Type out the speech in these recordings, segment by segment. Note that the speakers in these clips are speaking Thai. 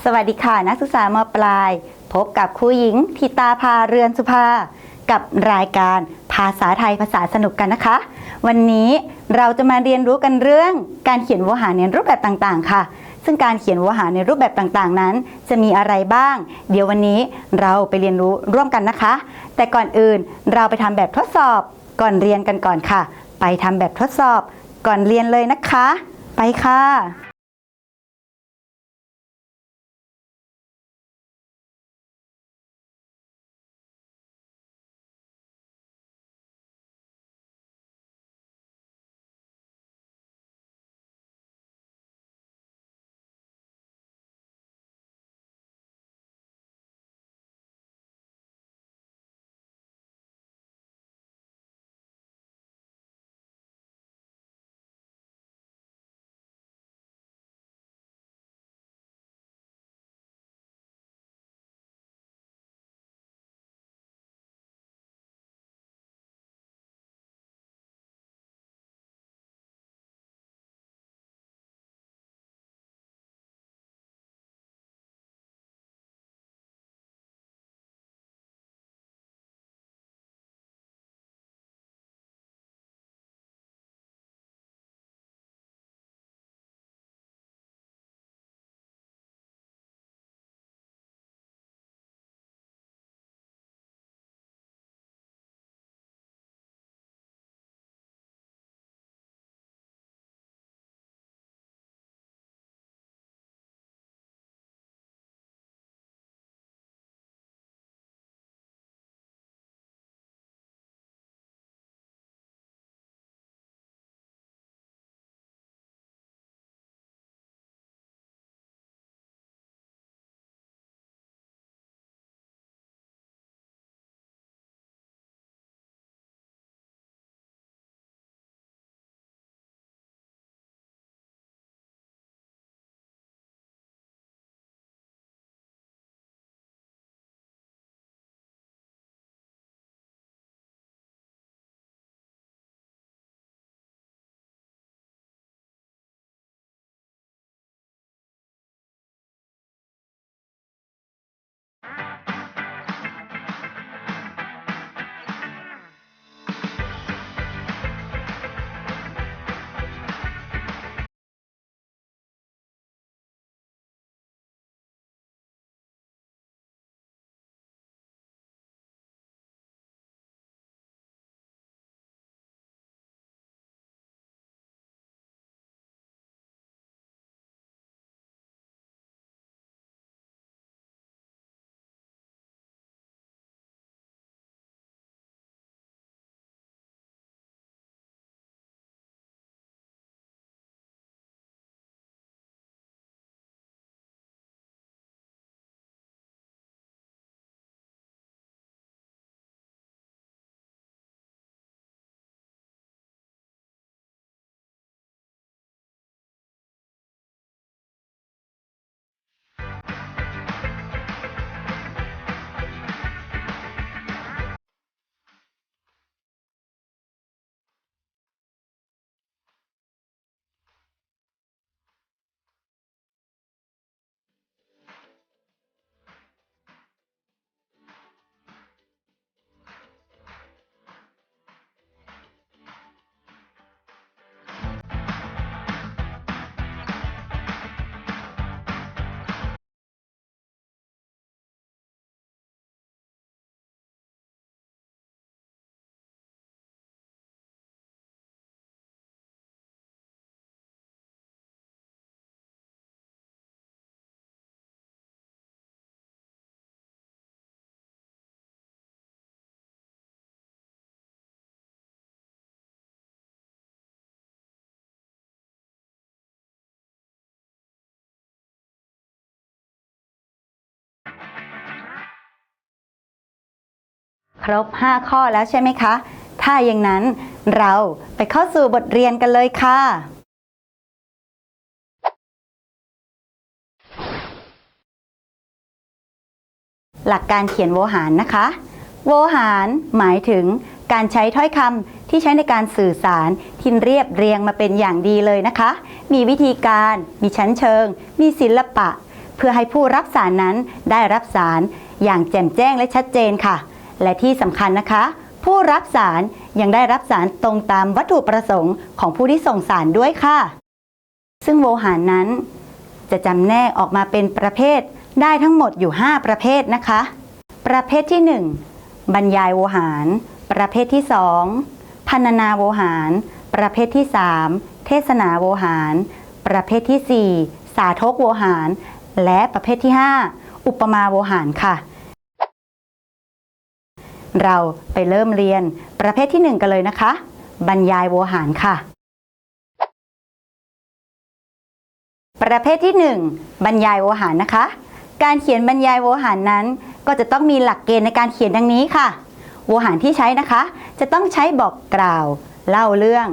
สวัสดีค่ะ นักศึกษามปลาย พบกับครูหญิงทิตาภาเรือนสุภา กับรายการภาษาไทยภาษาสนุกกันนะคะ วันนี้เราจะมาเรียนรู้กันเรื่องการเขียนวหารในรูปแบบต่างๆ ค่ะ ซึ่งการเขียนวหารในรูปแบบต่างๆ นั้น จะมีอะไรบ้าง เดี๋ยววันนี้เราไปเรียนรู้ร่วมกันนะคะ แต่ก่อนอื่นเราไปทำแบบทดสอบก่อนเรียนกันก่อนค่ะ ไปทำแบบทดสอบก่อนเรียนเลยนะคะ ไปค่ะ ครบ 5 ข้อแล้วใช่ไหมคะ ถ้าอย่างนั้นเราไปเข้าสู่บทเรียนกันเลยค่ะ หลักการเขียนโวหารนะคะ โวหารหมายถึงการใช้ถ้อยคำที่ใช้ในการสื่อสารที่เรียบเรียงมาเป็นอย่างดีเลยนะคะ มีวิธีการ มีชั้นเชิง มีศิลปะ เพื่อให้ผู้รับสารนั้นได้รับสารอย่างแจ่มแจ้งและชัดเจนค่ะ และที่สำคัญนะคะ ผู้รับสารยังได้รับสารตรงตามวัตถุประสงค์ของผู้ที่ส่งสารด้วยค่ะ ซึ่งโวหารนั้น จะจำแนกออกมาเป็นประเภทได้ทั้งหมดอยู่ 5 ประเภทนะคะ ประเภทที่ 1 บรรยายโวหาร ประเภทที่ 2พันนาโวหาร ประเภทที่ 3 เทศนาโวหาร ประเภทที่ 4 สาธกโวหาร และประเภทที่ 5 อุปมาโวหารค่ะ เราไปเริ่มเรียนประเภทที่ 1 กันเลยนะคะ บรรยายโวหารค่ะ ประเภทที่ 1 บรรยายโวหารนะคะ การเขียนบรรยายโวหารนั้น ก็จะต้องมีหลักเกณฑ์ในการเขียนดังนี้ค่ะ โวหารที่ใช้นะคะ จะต้องใช้บอกกล่าว เล่าเรื่อง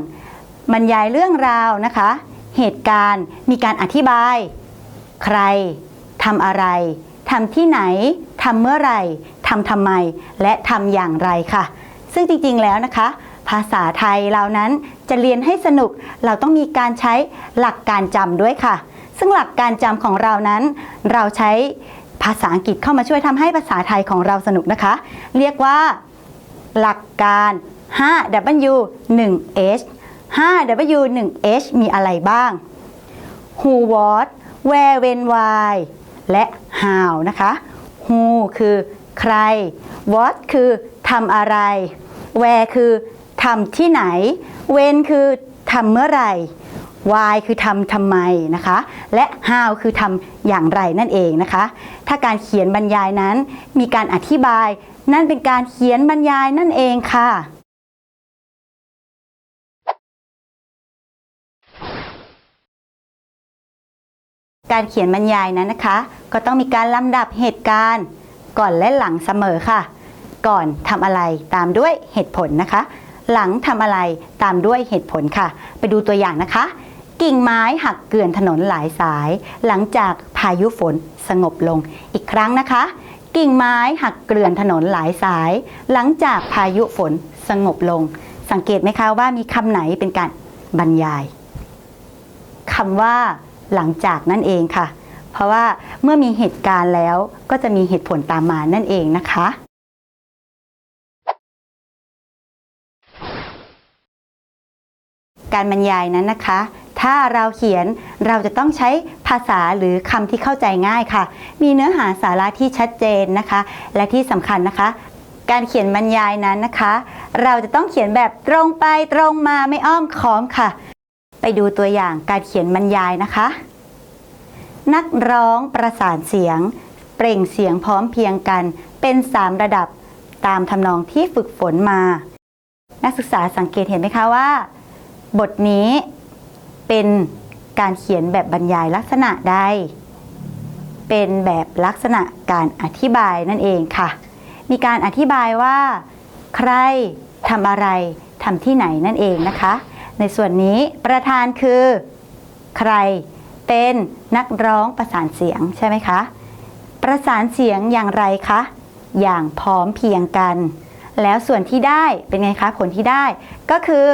บรรยายเรื่องราวนะคะ เหตุการณ์มีการอธิบาย ใครทำอะไรทำที่ไหนทำเมื่อไหร่ ทำทำไม และทำอย่างไรค่ะ ซึ่งจริงๆแล้วนะคะ ภาษาไทยเรานั้นจะเรียนให้สนุก เราต้องมีการใช้หลักการจำด้วยค่ะ ซึ่งหลักการจำของเรานั้น เราใช้ภาษาอังกฤษเข้ามาช่วยทำให้ภาษาไทยของเราสนุกนะคะ เรียกว่า หลักการ 5W 1H 5W 1H มีอะไรบ้าง who what where when why และ how นะคะ who คือ ใคร what คือทำอะไร where คือทำที่ไหน when คือทำเมื่อไหร่ why คือทำทำไมนะคะ และ how คือทำอย่างไรนั่นเองนะคะ ถ้าการเขียนบรรยายนั้นมีการอธิบาย นั่นเป็นการเขียนบรรยายนั่นเองค่ะการเขียนบรรยายนั้นนะคะ ก็ต้องมีการลำดับเหตุการณ์ ก่อนและหลังเสมอค่ะ ก่อนทำอะไรตามด้วยเหตุผลนะคะ หลังทำอะไรตามด้วยเหตุผลค่ะ ไปดูตัวอย่างนะคะ กิ่งไม้หักเกลื่อนถนนหลายสาย หลังจากพายุฝนสงบลงอีกครั้งนะคะ กิ่งไม้หักเกลื่อนถนนหลายสาย หลังจากพายุฝนสงบลง สังเกตไหมคะว่ามีคำไหนเป็นการบรรยายคำว่าหลังจากนั่นเองค่ะ ราะว่าเมื่อมีเหตุการณ์แล้วก็จะมีเหตุผลตามมานั่นเองนะคะการบรรยายนั้นนะคะ ถ้าเราเขียนเราจะต้องใช้ภาษาหรือคำที่เข้าใจง่ายค่ะ มีเนื้อหาสาระที่ชัดเจนนะคะ และที่สำคัญนะคะ การเขียนบรรยายนั้นนะคะ เราจะต้องเขียนแบบตรงไปตรงมาไม่อ้อมค้อมค่ะ ไปดูตัวอย่างการเขียนบรรยายนะคะ นักร้องประสานเสียง เปล่งเสียงพร้อมเพียงกัน เป็น 3 ระดับตามทำนองที่ฝึกฝนมา นักศึกษาสังเกตเห็นไหมคะว่า บทนี้เป็นการเขียนแบบบรรยายลักษณะใด เป็นแบบลักษณะการอธิบายนั่นเองค่ะ มีการอธิบายว่า ใครทำอะไรทำที่ไหนนั่นเองนะคะ ในส่วนนี้ประธานคือ ใคร เป็นนักร้องประสานเสียงใช่ไหมคะ ประสานเสียงอย่างไรคะ อย่างพร้อมเพียงกัน แล้วส่วนที่ได้เป็นไงคะผลที่ได้ ก็คือ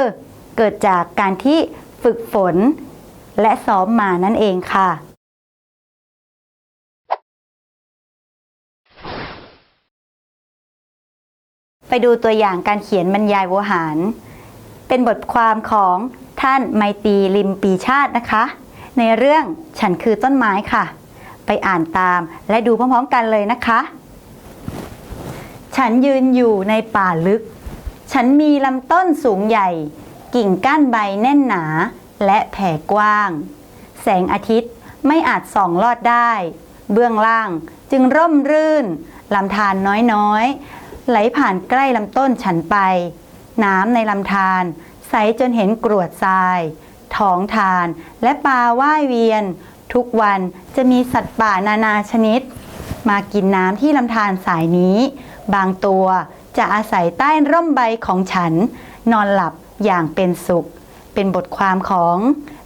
เกิดจากการที่ฝึกฝน และซ้อมมานั่นเองค่ะไปดูตัวอย่างการเขียนบรรยายโวหาร เป็นบทความของท่านไมตรีลิมปีชาตินะคะ ในเรื่องฉันคือต้นไม้ค่ะ ไปอ่านตามและดูพร้อมๆกันเลยนะคะ ฉันยืนอยู่ในป่าลึก ฉันมีลำต้นสูงใหญ่ กิ่งก้านใบแน่นหนาและแผ่กว้าง แสงอาทิตย์ไม่อาจส่องลอดได้ เบื้องล่างจึงร่มรื่นลำธารน้อยๆ ไหลผ่านใกล้ลำต้นฉันไป น้ำในลำธารใสจนเห็นกรวดทราย ท้องทาน และปลาว่ายเวียน ทุกวันจะมีสัตว์ป่านานาชนิด มากินน้ำที่ลำธารสายนี้ บางตัวจะอาศัยใต้ร่มใบของฉัน นอนหลับอย่างเป็นสุข เป็นบทความของ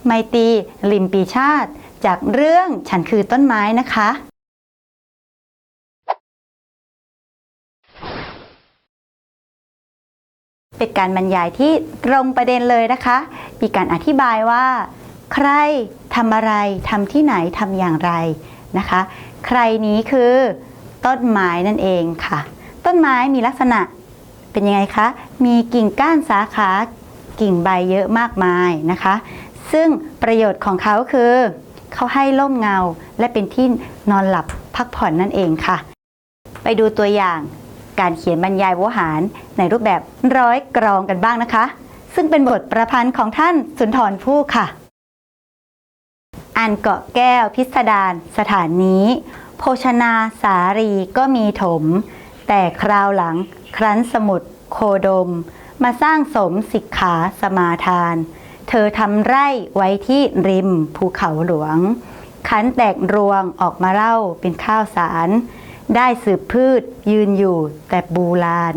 ไมตีลิมปีชาติ จากเรื่องฉันคือต้นไม้นะคะ เป็นการบรรยายที่ตรงประเด็นเลยนะคะ มีการอธิบายว่า ใครทำอะไรทำที่ไหนทำอย่างไรนะคะ ใครนี้คือต้นไม้นั่นเองค่ะ ต้นไม้มีลักษณะเป็นยังไงคะ มีกิ่งก้านสาขากิ่งใบเยอะมากมายนะคะ ซึ่งประโยชน์ของเขาคือ เขาให้ร่มเงาและเป็นที่นอนหลับพักผ่อนนั่นเองค่ะ ไปดูตัวอย่าง การเขียนบรรยายโวหารในรูปแบบร้อยกรองกันบ้างนะคะ ซึ่งเป็นบทประพันธ์ของท่านสุนทรภู่ค่ะ อันเกาะแก้วพิสดารสถานนี้ โภชนาสารีก็มีถม แต่คราวหลังครั้นสมุดโคดม มาสร้างสมสิกขาสมาทาน เธอทำไร่ไว้ที่ริมภูเขาหลวงขันแตกรวงออกมาเล่าเป็นข้าวสาร ได้สืบพืช ยืนอยู่แต่บูลาน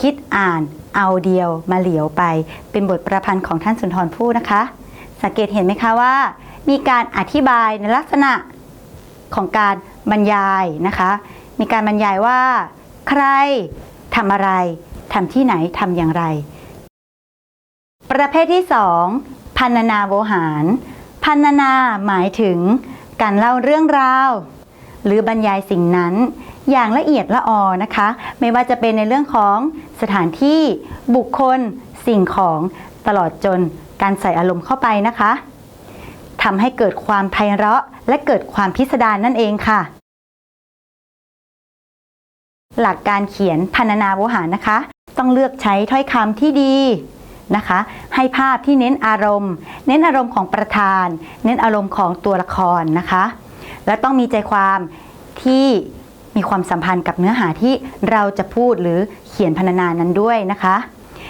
คิดอ่านเอาเดียวมาเหลียวไป เป็นบทประพันธ์ของท่านสุนทรภู่นะคะ สังเกตเห็นไหมคะว่า มีการอธิบายในลักษณะของการบรรยายนะคะ มีการบรรยายว่า ใครทำอะไรทำที่ไหนทำอย่างไร ประเภทที่ 2 พันนาโวหาร พันนาหมายถึงการเล่าเรื่องราว หรือบรรยายสิ่งนั้นอย่างละเอียดละออนะคะ ไม่ว่าจะเป็นในเรื่องของสถานที่บุคคล สิ่งของตลอดจนการใส่อารมณ์เข้าไปนะคะทำให้เกิดความไพเราะและเกิดความพิสดารนั่นเองค่ะ หลักการเขียนพันนาโวหารนะคะ ต้องเลือกใช้ถ้อยคำที่ดีนะคะ ให้ภาพที่เน้นอารมณ์ เน้นอารมณ์ของประธาน เน้นอารมณ์ของตัวละครนะคะ และต้องมีใจความที่มีความสัมพันธ์กับเนื้อหาที่เราจะพูดหรือเขียนพรรณนานั้นด้วยนะคะ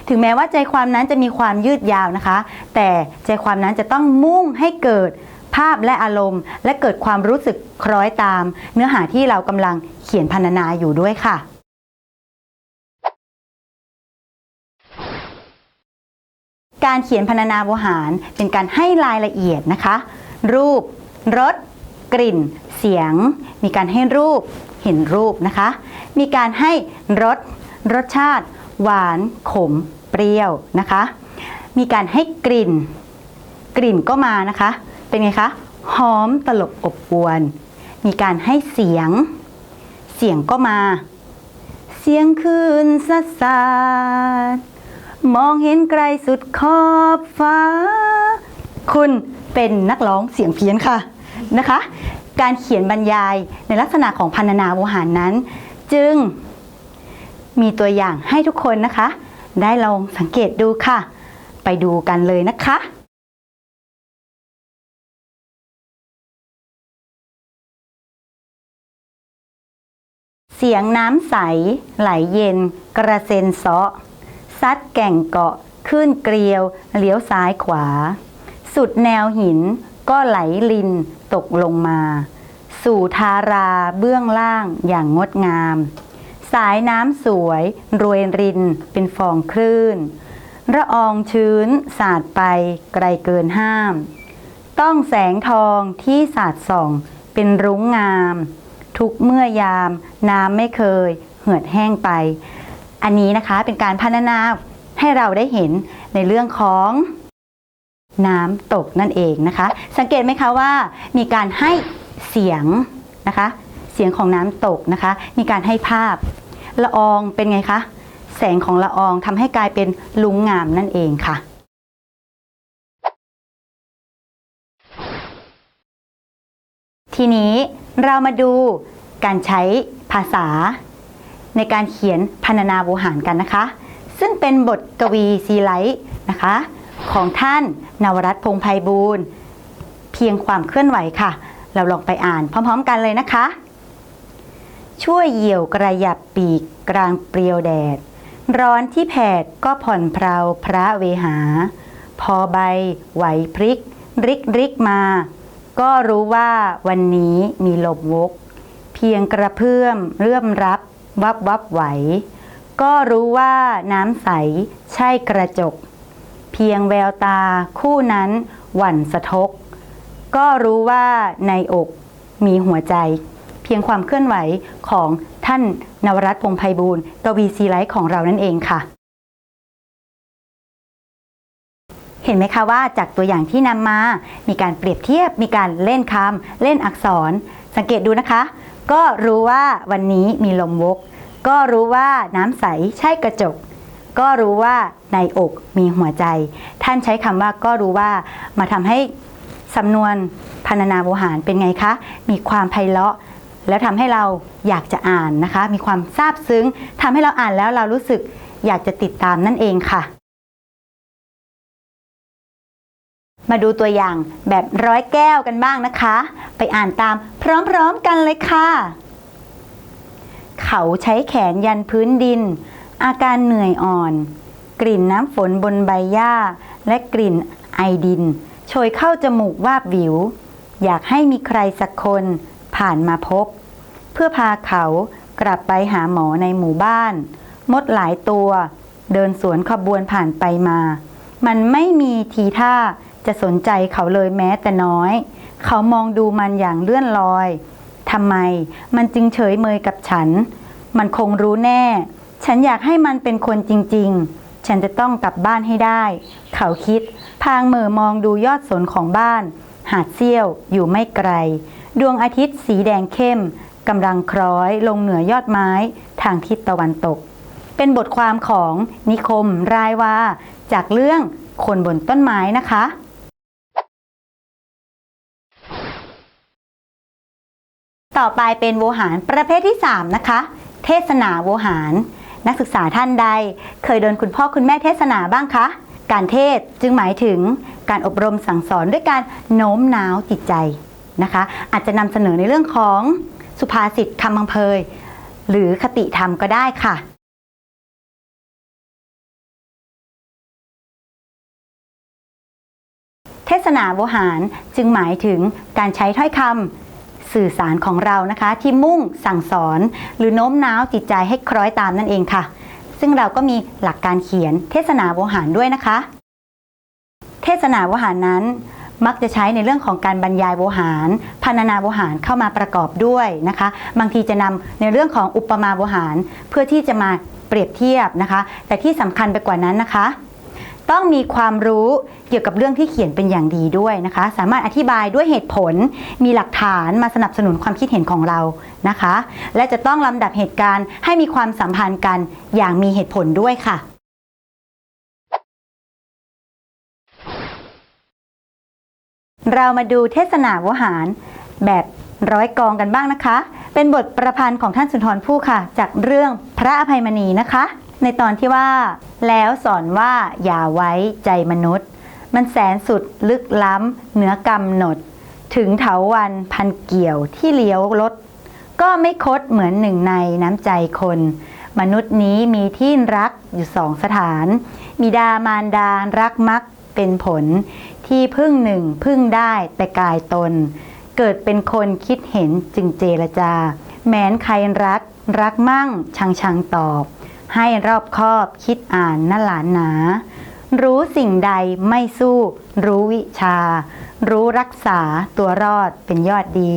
ถึงแม้ว่าใจความนั้นจะมีความยืดยาวนะคะ แต่ใจความนั้นจะต้องมุ่งให้เกิดภาพและอารมณ์ และเกิดความรู้สึกคล้อยตาม เนื้อหาที่เรากำลังเขียนพรรณนาอยู่ด้วยค่ะการเขียนพรรณนาโวหารเป็นการให้รายละเอียดนะคะ รูป รส กลิ่น เสียง มีการให้รูป เห็นรูปนะคะ มีการให้รส รสชาติ หวาน ขม เปรี้ยวนะคะ มีการให้กลิ่น กลิ่นก็มานะคะ เป็นไงคะ หอมตลบอบอวน มีการให้เสียง เสียงก็มา เสียงคืนสัสสาดมองเห็นไกลสุดขอบฟ้า คุณเป็นนักร้องเสียงเพี้ยนค่ะ นะคะ การเขียนบรรยายในลักษณะของพันนาโวหารนั้น จึงมีตัวอย่างให้ทุกคนนะคะ ได้ลองสังเกตดูค่ะ ไปดูกันเลยนะคะเสียงน้ำใส ไหลเย็น กระเซ็นเซาะซัดแก่งเกาะ ขึ้นเกลียว เลี้ยวซ้ายขวา สุดแนวหิน ก็ไหลลินตกลงมา สู่ทาราเบื้องล่างอย่างงดงาม สายน้ำสวยรวยรินเป็นฟองคลื่น ระอองชื้นสาดไปไกลเกินห้าม ต้องแสงทองที่สาดส่องเป็นรุ้งงาม ทุกเมื่อยามน้ำไม่เคย เหือดแห้งไป อันนี้นะคะเป็นการพัฒนาให้เราได้เห็นในเรื่องของ น้ำตกนั่นเองนะคะ สังเกตไหมคะว่ามีการให้เสียงนะคะ เสียงของน้ำตกนะคะ มีการให้ภาพละอองเป็นไงคะ แสงของละอองทำให้กลายเป็นลุงงามนั่นเองค่ะทีนี้เรามาดูการใช้ภาษา ในการเขียนพรรณนาโวหารกันนะคะ ซึ่งเป็นบทกวีซีไลท์นะคะ ของท่านนวรัตพงไพบูลย์เพียงความเคลื่อนไหวค่ะ เราลองไปอ่านพร้อมๆกันเลยนะคะ ช่วยเหี่ยวกระยับปีกกลางเปรียวแดด ร้อนที่แผดก็ผ่อนเพลาพระเวหา พอใบไหวพริก ริกริกมา ก็รู้ว่าวันนี้มีลมวก เพียงกระเพื่อมเรื่อมรับ วับวับไหว ก็รู้ว่าน้ำใสใช่กระจก เพียงแววตาคู่นั้นหวั่นสะทก ก็รู้ว่าในอกมีหัวใจ เพียงความเคลื่อนไหวของท่านนวรัตพงไพบูลย์กวีซีไลท์ของเรานั่นเองค่ะ เห็นไหมคะว่าจากตัวอย่างที่นำมา มีการเปรียบเทียบ มีการเล่นคำเล่นอักษร สังเกตดูนะคะ ก็รู้ว่าวันนี้มีลมวก ก็รู้ว่าน้ำใสใช่กระจก ก็รู้ว่าในอกมีหัวใจ ท่านใช้คำว่าก็รู้ว่ามาทำให้สำนวนพรรณนาโวหารเป็นไงคะ มีความไพเราะ แล้วทำให้เราอยากจะอ่านนะคะ มีความซาบซึ้งทำให้เราอ่านแล้วเรารู้สึกอยากจะติดตามนั่นเองค่ะ มาดูตัวอย่างแบบร้อยแก้วกันบ้างนะคะ ไปอ่านตามพร้อมๆกันเลยค่ะ เขาใช้แขนยันพื้นดิน อาการเหนื่อยอ่อน กลิ่นน้ำฝนบนใบหญ้า และกลิ่นไอดิน โชยเข้าจมูกวาบวิว อยากให้มีใครสักคนผ่านมาพบ เพื่อพาเขากลับไปหาหมอในหมู่บ้าน มดหลายตัว เดินสวนขบวนผ่านไปมา มันไม่มีทีท่าจะสนใจเขาเลยแม้แต่น้อย เขามองดูมันอย่างเลื่อนลอยทำไมมันจึงเฉยเมยกับฉัน มันคงรู้แน่ ฉันอยากให้มันเป็นคนจริง ๆ ฉันจะต้องกลับบ้านให้ได้ เขาคิด พางเหม่อมองดูยอดสนของบ้าน หาดเซี่ยวอยู่ไม่ไกล ดวงอาทิตย์สีแดงเข้มกำลังคล้อยลงเหนือยอดไม้ทางทิศตะวันตก เป็นบทความของนิคมรายว่า จากเรื่องคนบนต้นไม้นะคะต่อไปเป็นโวหารประเภทที่ 3 นะคะ เทศนาโวหาร นักศึกษาท่านใด เคยโดนคุณพ่อคุณแม่เทศนาบ้างคะ การเทศจึงหมายถึงการอบรมสั่งสอนด้วยการโน้มน้าวจิตใจนะคะ อาจจะนำเสนอในเรื่องของสุภาษิตคำบังเพยหรือคติธรรมก็ได้ค่ะเทศนาโวหารจึงหมายถึงการใช้ถ้อยคำ สื่อสารของเรานะคะ ที่มุ่งสั่งสอน หรือโน้มน้าวจิตใจให้คล้อยตามนั่นเองค่ะ ซึ่งเราก็มีหลักการเขียนเทศนาโวหารด้วยนะคะ เทศนาโวหารนั้นมักจะใช้ในเรื่องของการบรรยายโวหารพรรณนาโวหารเข้ามาประกอบด้วยนะคะ บางทีจะนำในเรื่องของอุปมาโวหารเพื่อที่จะมาเปรียบเทียบนะคะ แต่ที่สำคัญไปกว่านั้นนะคะ ต้องมีความรู้เกี่ยวกับเรื่องที่เขียนเป็นอย่างดีด้วยนะคะ สามารถอธิบายด้วยเหตุผล มีหลักฐานมาสนับสนุนความคิดเห็นของเรานะคะ และจะต้องลำดับเหตุการณ์ให้มีความสัมพันธ์กันอย่างมีเหตุผลด้วยค่ะเรามาดูเทศนาวหารแบบร้อยกองกันบ้างนะคะ เป็นบทประพันธ์ของท่านสุนทรภู่ค่ะ จากเรื่องพระอภัยมณีนะคะ ในตอนที่ว่า แล้วสอนว่าอย่าไว้ใจมนุษย์ มันแสนสุดลึกล้ำเหนือกำหนด ถึงเถาวันพันเกี่ยวที่เลี้ยวรถ ก็ไม่คดเหมือนหนึ่งในน้ำใจคน มนุษย์นี้มีที่รักอยู่สองสถานบิดามารดารักมักเป็นผล ที่พึ่งหนึ่งพึ่งได้แต่กายตน เกิดเป็นคนคิดเห็นจึงเจรจา แม้นใครรัก รักมั่งชังชังตอบ ให้รอบคอบคิดอ่านนั่นหลานหนา รู้สิ่งใดไม่สู้ รู้วิชา รู้รักษาตัวรอดเป็นยอดดี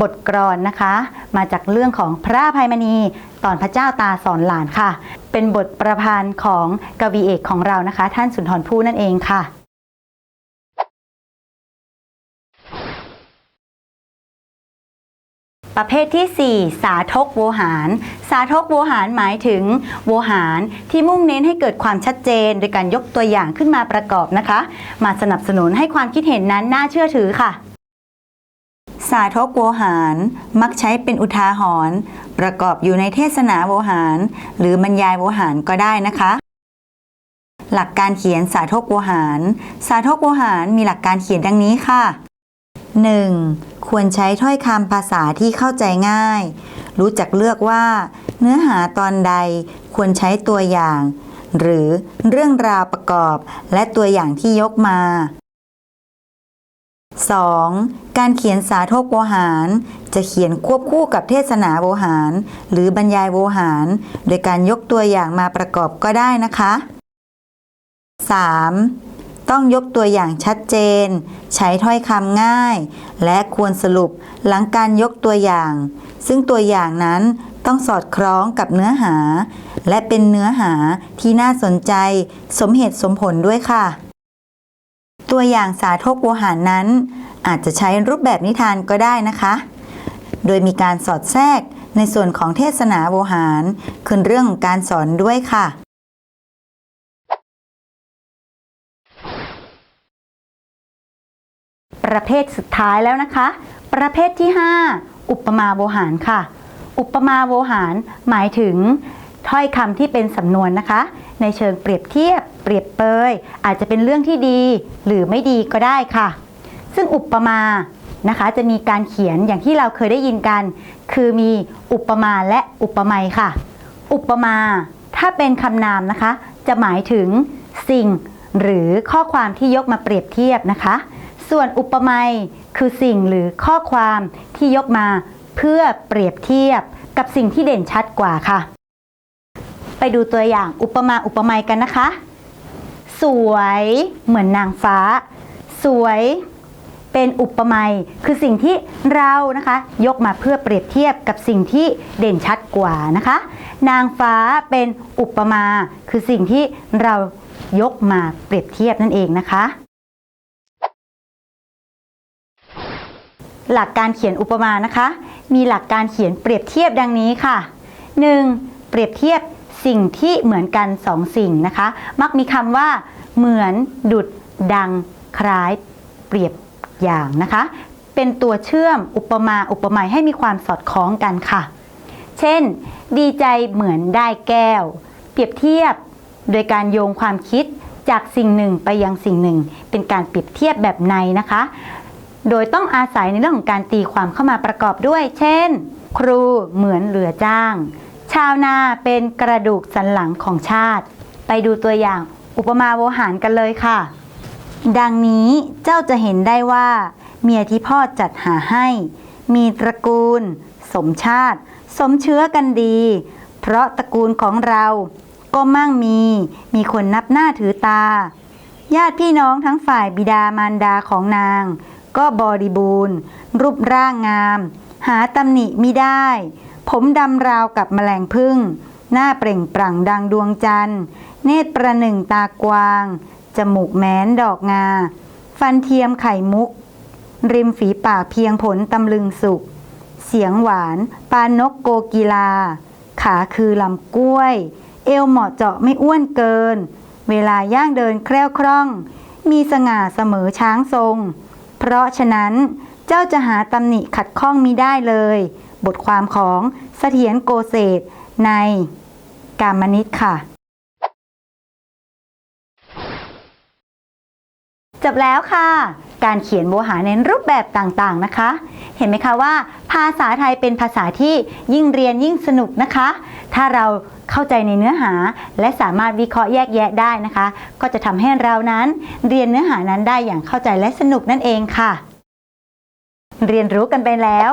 บทกรอนนะคะ มาจากเรื่องของพระภัยมณีตอนพระเจ้าตาสอนหลานค่ะ เป็นบทประพันธ์ของกวีเอกของเรานะคะ ท่านสุนทรภู่นั่นเองค่ะ ประเภทที่ 4 สาทกโวหาร สาทกโวหารหมายถึง โวหารที่มุ่งเน้นให้เกิดความชัดเจน โดยการยกตัวอย่างขึ้นมาประกอบนะคะ มาสนับสนุนให้ความคิดเห็นนั้นน่าเชื่อถือค่ะ สาทกโวหารมักใช้เป็นอุทาหรณ์ประกอบอยู่ในเทศนาโวหาร หรือบรรยายโวหารก็ได้นะคะหลักการเขียนสาทกโวหาร สาทกโวหารมีหลักการเขียนดังนี้ค่ะ 1. ควรใช้ถ้อยคำภาษาที่เข้าใจง่าย รู้จักเลือกว่า เนื้อหาตอนใดควรใช้ตัวอย่าง หรือเรื่องราวประกอบและตัวอย่างที่ยกมา 2. การเขียนสาธกโวหาร จะเขียนควบคู่กับเทศนาโวหาร หรือบรรยายโวหาร โดยการยกตัวอย่างมาประกอบก็ได้นะคะ 3. ต้องยกตัวอย่างชัดเจน ใช้ถ้อยคำง่าย และควรสรุปหลังการยกตัวอย่าง ซึ่งตัวอย่างนั้นต้องสอดคล้องกับเนื้อหา และเป็นเนื้อหาที่น่าสนใจ สมเหตุสมผลด้วยค่ะ ตัวอย่างสาธกโวหารนั้น อาจจะใช้รูปแบบนิทานก็ได้นะคะ โดยมีการสอดแทรกในส่วนของเทศนาโวหารคือเรื่องของการสอนด้วยค่ะ ประเภทสุดท้ายแล้วนะคะ ประเภทที่ 5 อุปมาโวหารค่ะ อุปมาโวหารหมายถึงถ้อยคำที่เป็นสำนวนนะคะ ในเชิงเปรียบเทียบ เปรียบเปย อาจจะเป็นเรื่องที่ดีหรือไม่ดีก็ได้ค่ะ ซึ่งอุปมานะคะ จะมีการเขียนอย่างที่เราเคยได้ยินกัน คือมีอุปมาและอุปไมยค่ะ อุปมา ถ้าเป็นคำนามนะคะ จะหมายถึงสิ่ง หรือข้อความที่ยกมาเปรียบเทียบนะคะ ส่วนอุปมยคือสิ่งหรือข้อความที่ยกมาเพื่อเปรียบเทียบกับสิ่งที่เด่นชัดกว่าค่ะ ไปดูตัวอย่างอุปมาอุปไมยกันนะคะ สวยเหมือนนางฟ้า สวยเป็นอุปมยคือสิ่งที่เรานะคะ ยกมาเพื่อเปรียบเทียบกับสิ่งที่เด่นชัดกว่านะคะ นางฟ้าเป็นอุปมา คือสิ่งที่เรายกมาเปรียบเทียบนั่นเองนะคะ หลักการเขียนอุปมานะคะ มีหลักการเขียนเปรียบเทียบดังนี้ค่ะ 1. เปรียบเทียบสิ่งที่เหมือนกันสองสิ่งนะคะ มักมีคำว่า เหมือนดุดดังคล้ายเปรียบอย่างนะคะ เป็นตัวเชื่อมอุปมาอุปไมยให้มีความสอดคล้องกันค่ะ เช่น ดีใจเหมือนได้แก้ว เปรียบเทียบโดยการโยงความคิดจากสิ่งหนึ่งไปยังสิ่งหนึ่ง เป็นการเปรียบเทียบแบบในนะคะ โดยต้องอาศัยในเรื่องของการตีความเข้ามาประกอบด้วย เช่น ครูเหมือนเหลือจ้าง ชาวนาเป็นกระดูกสันหลังของชาติ ไปดูตัวอย่างอุปมาโวหารกันเลยค่ะ ดังนี้เจ้าจะเห็นได้ว่า เมียที่พ่อจัดหาให้ มีตระกูล สมชาติ สมเชื้อกันดี เพราะตระกูลของเราก็มั่งมี มีคนนับหน้าถือตา ญาติพี่น้องทั้งฝ่ายบิดามารดาของนาง ก็บริบูรณ์ รูปร่างงาม หาตำหนิมิได้ ผมดำราวกับแมลงพึ่ง หน้าเปล่งปลั่งดังดวงจันทร์ เนตรประหนึ่งตากวาง จมูกแม้นดอกงา ฟันเทียมไข่มุก ริมฝีปากเพียงผลตำลึงสุก เสียงหวาน ปานนกโกกีลา ขาคือลำกล้วย เอวเหมาะเจาะไม่อ้วนเกิน เวลาย่างเดินแคล่วคล่อง มีสง่าเสมอช้างทรง เพราะฉะนั้นเจ้าจะหาตำหนิขัดข้องมิได้เลย บทความของเสถียรโกเศษในกามนิตค่ะ จบแล้วค่ะ การเขียนโวหารในรูปแบบต่างๆนะคะ เห็นไหมคะว่า ภาษาไทยเป็นภาษาที่ยิ่งเรียนยิ่งสนุกนะคะ ถ้าเราเข้าใจในเนื้อหา และสามารถวิเคราะห์แยกแยะได้นะคะ ก็จะทำให้เรานั้นเรียนเนื้อหานั้นได้อย่างเข้าใจและสนุกนั่นเองค่ะ เรียนรู้กันไปแล้ว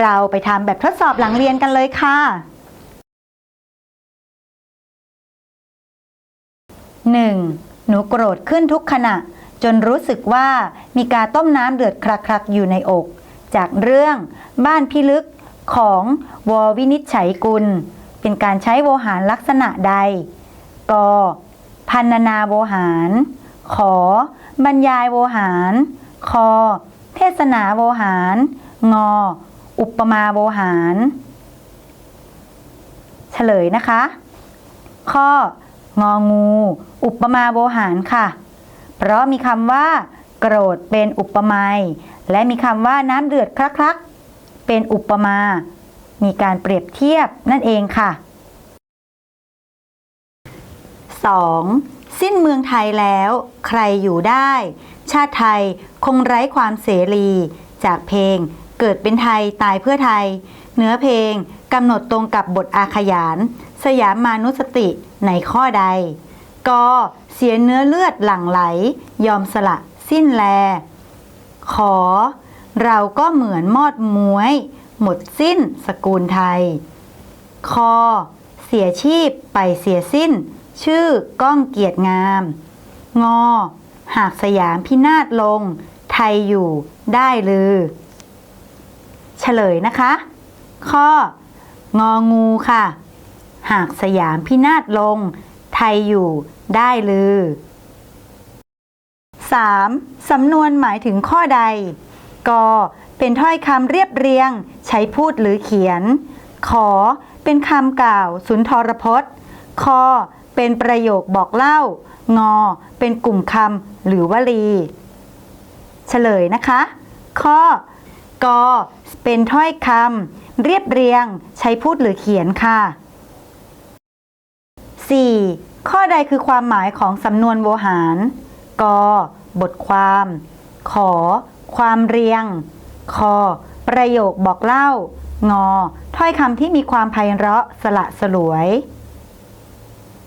เราไปทำแบบทดสอบหลังเรียนกันเลยค่ะ 1. หนูโกรธขึ้นทุกขณะ จนรู้สึกว่ามีกาต้มน้ำเดือดคลักๆ อยู่ในอก จากเรื่องบ้านพิลึกของววินิจฉัยกุล เป็นการใช้โวหารลักษณะใด ก พันนาโวหาร ขอบรรยายโวหารคอเทศนาโวหารงออุปมาโวหาร เฉลยนะคะ ข้ององู อุปมาโวหารค่ะ เพราะมีคำว่า โกรธเป็นอุปมาและมีคำว่าน้ำเดือดคลักๆ เป็นอุปมา มีการเปรียบเทียบนั่นเองค่ะ 2. สิ้นเมืองไทยแล้ว ใครอยู่ได้ ชาติไทยคงไร้ความเสรี จากเพลง เกิดเป็นไทยตายเพื่อไทย เนื้อเพลงกำหนดตรงกับบทอาขยาน สยามมานุสติในข้อใด กเสียเนื้อเลือดหลั่งไหล ยอมสละสิ้นแล ขอ เราก็เหมือนมอดม้วย หมดสิ้นสกุลไทย คอ เสียชีพไปเสียสิ้น ชื่อก้องเกียรติงาม งอ หากสยามพินาศลง ไทยอยู่ได้ลือ เฉลยนะคะ ข้อ งองูค่ะ หากสยามพินาศลง ไทยอยู่ ได้ลือ 3. สำนวนหมายถึงข้อใด ก เป็นถ้อยคำเรียบเรียง ใช้พูดหรือเขียน ขอ เป็นคำกล่าวสุนทรพจน์ ค เป็นประโยคบอกเล่างอเป็นกลุ่มคำหรือวลี เฉลยนะคะ ข้อ ก เป็นถ้อยคำเรียบเรียง ใช้พูดหรือเขียนค่ะ 4. ข้อใดคือความหมายของสำนวนโวหาร ก บทความ ขอ ความเรียง ค ประโยคบอกเล่า งอ ถ้อยคำที่มีความไพเราะสละสลวย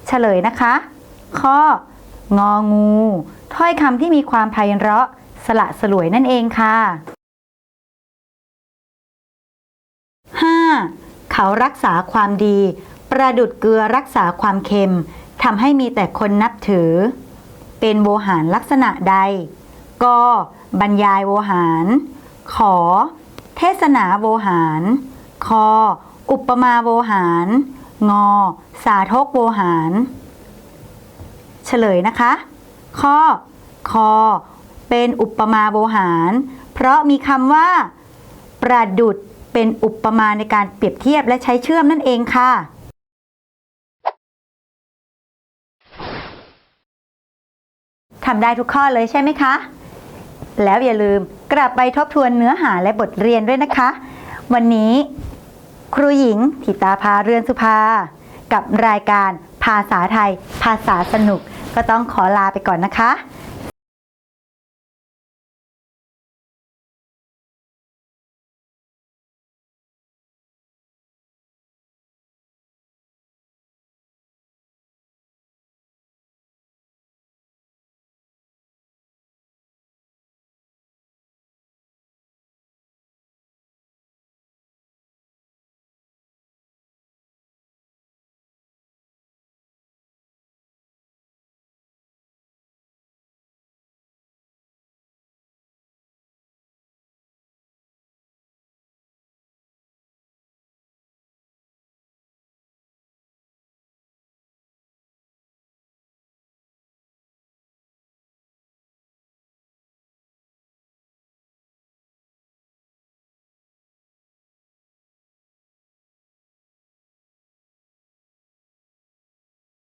เฉลยนะคะ ข้อ งองู ถ้อยคำที่มีความไพเราะสละสลวยนั่นเองค่ะ 5. เขารักษาความดี ประดุดเกลือรักษาความเค็ม ทำให้มีแต่คนนับถือ เป็นโวหารลักษณะใด ก็บรรยายโวหาร ขอ เทศนาโวหารคออุปมาโวหาร งอ สาธกโวหาร เฉลยนะคะข้อคอเป็นอุปมาโวหาร เพราะมีคำว่า ประดุดเป็นอุปมาในการเปรียบเทียบและใช้เชื่อมนั่นเองค่ะ ทำได้ทุกข้อเลยใช่ไหมคะ แล้วอย่าลืมกลับไปทบทวนเนื้อหาและบทเรียนด้วยนะคะ วันนี้ ครูหญิงถิตาภาเรือนสุภา กับรายการภาษาไทย ภาษาสนุก ก็ต้องขอลาไปก่อนนะคะ